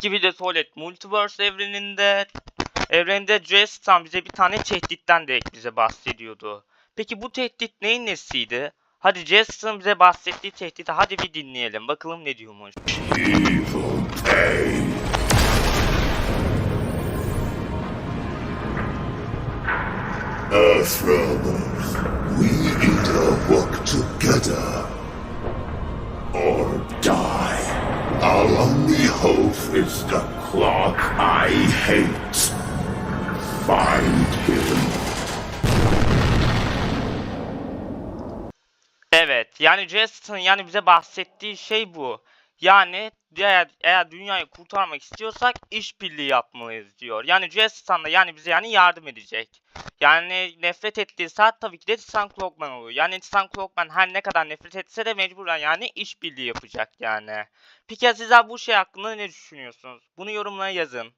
gibi de Tuvalet Multiverse evreninde evrende Dresden bize bir tane tehditten de bize bahsediyordu. Peki bu tehdit neyin nesiydi? Hadi Dresden bize bahsettiği tehdidi hadi bir dinleyelim. Bakalım ne diyormuş. Evil pain. Earthrealmers, we either work together Our only hope is the clock I hate. Find him. Evet yani Justin yani bize bahsettiği şey bu. Yani eğer, eğer dünyayı kurtarmak istiyorsak işbirliği yapmalıyız diyor. Yani Justin da yani bize yani yardım edecek. Yani nefret ettiği saat tabii ki de Titan Clockman oluyor. Yani Titan Clockman her ne kadar nefret etse de mecburen yani işbirliği yapacak yani. Peki ya sizler bu şey hakkında ne düşünüyorsunuz? Bunu yorumlara yazın.